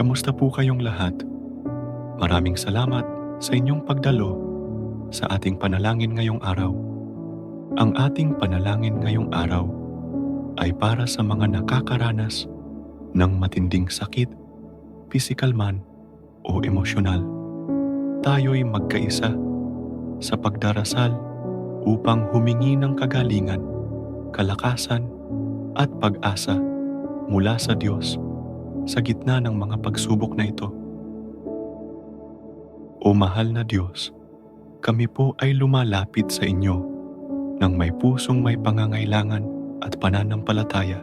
Kamusta po kayong lahat? Maraming salamat sa inyong pagdalo sa ating panalangin ngayong araw. Ang ating panalangin ngayong araw ay para sa mga nakakaranas ng matinding sakit, pisikal man o emosyonal. Tayo'y magkaisa sa pagdarasal upang humingi ng kagalingan, kalakasan at pag-asa mula sa Diyos sa gitna ng mga pagsubok na ito. O mahal na Diyos, kami po ay lumalapit sa inyo ng may pusong may pangangailangan at pananampalataya.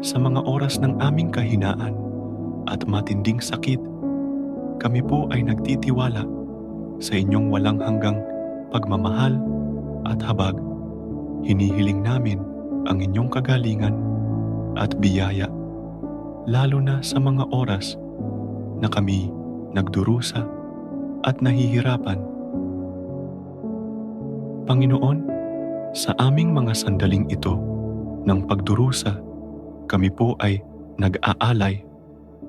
Sa mga oras ng aming kahinaan at matinding sakit, kami po ay nagtitiwala sa inyong walang hanggang pagmamahal at habag. Hinihiling namin ang inyong kagalingan at biyaya, lalo na sa mga oras na kami nagdurusa at nahihirapan. Panginoon, sa aming mga sandaling ito ng pagdurusa, kami po ay nag-aalay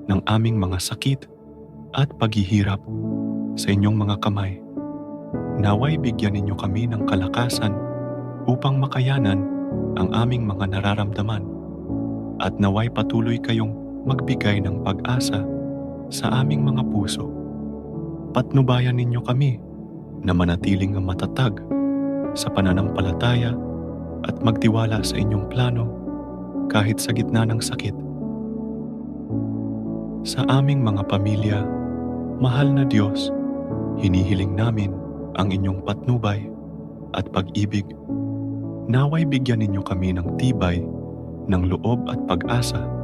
ng aming mga sakit at paghihirap sa inyong mga kamay. Naway bigyan ninyo kami ng kalakasan upang makayanan ang aming mga nararamdaman at naway patuloy kayong magbigay ng pag-asa sa aming mga puso. Patnubayan ninyo kami na manatiling matatag sa pananampalataya at magtiwala sa inyong plano kahit sa gitna ng sakit. Sa aming mga pamilya, mahal na Diyos, hinihiling namin ang inyong patnubay at pag-ibig. Naway bigyan ninyo kami ng tibay ng loob at pag-asa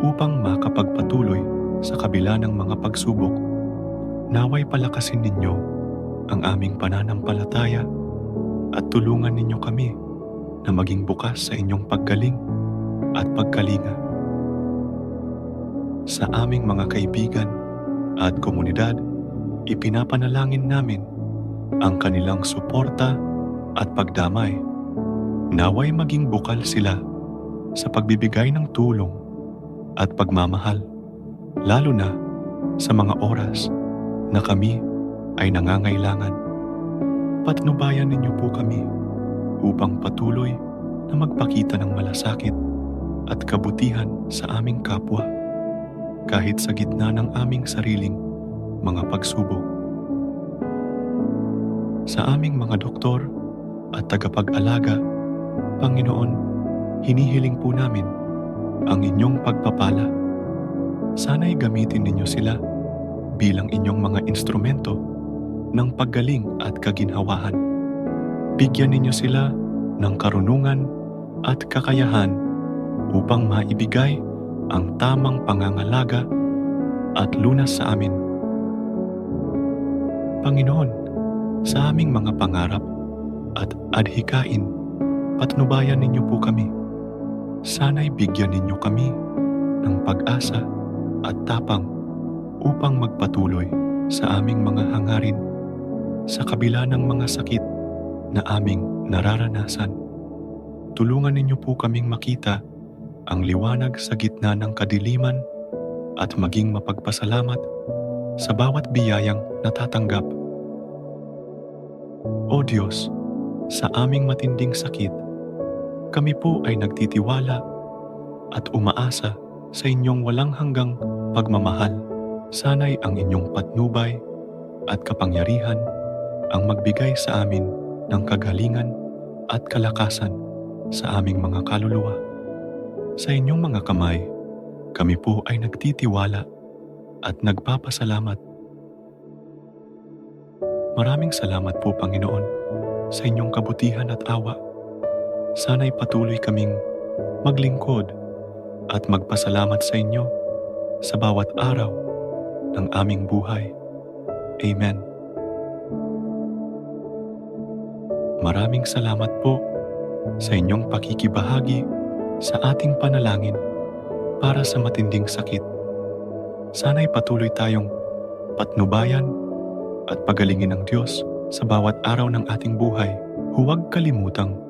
upang makapagpatuloy sa kabila ng mga pagsubok. Naway palakasin ninyo ang aming pananampalataya at tulungan ninyo kami na maging bukas sa inyong paggaling at pagkalinga. Sa aming mga kaibigan at komunidad, ipinapanalangin namin ang kanilang suporta at pagdamay. Naway maging bukal sila sa pagbibigay ng tulong at pagmamahal, lalo na sa mga oras na kami ay nangangailangan. Patnubayan ninyo po kami upang patuloy na magpakita ng malasakit at kabutihan sa aming kapwa kahit sa gitna ng aming sariling mga pagsubok. Sa aming mga doktor at tagapag-alaga, Panginoon, hinihiling po namin ang inyong pagpapala. Sana'y gamitin ninyo sila bilang inyong mga instrumento ng paggaling at kaginhawahan. Bigyan ninyo sila ng karunungan at kakayahan upang maibigay ang tamang pangangalaga at lunas sa amin. Panginoon, sa aming mga pangarap at adhikain, patnubayan ninyo po kami. Sana'y bigyan ninyo kami ng pag-asa at tapang upang magpatuloy sa aming mga hangarin sa kabila ng mga sakit na aming nararanasan. Tulungan ninyo po kaming makita ang liwanag sa gitna ng kadiliman at maging mapagpasalamat sa bawat biyayang natatanggap. O Diyos, sa aming matinding sakit, kami po ay nagtitiwala at umaasa sa inyong walang hanggang pagmamahal. Sana'y ang inyong patnubay at kapangyarihan ang magbigay sa amin ng kagalingan at kalakasan sa aming mga kaluluwa. Sa inyong mga kamay, kami po ay nagtitiwala at nagpapasalamat. Maraming salamat po Panginoon sa inyong kabutihan at awa. Sana'y patuloy kaming maglingkod at magpasalamat sa inyo sa bawat araw ng aming buhay. Amen. Maraming salamat po sa inyong pakikibahagi sa ating panalangin para sa matinding sakit. Sana'y patuloy tayong patnubayan at pagalingin ng Diyos sa bawat araw ng ating buhay. Huwag kalimutang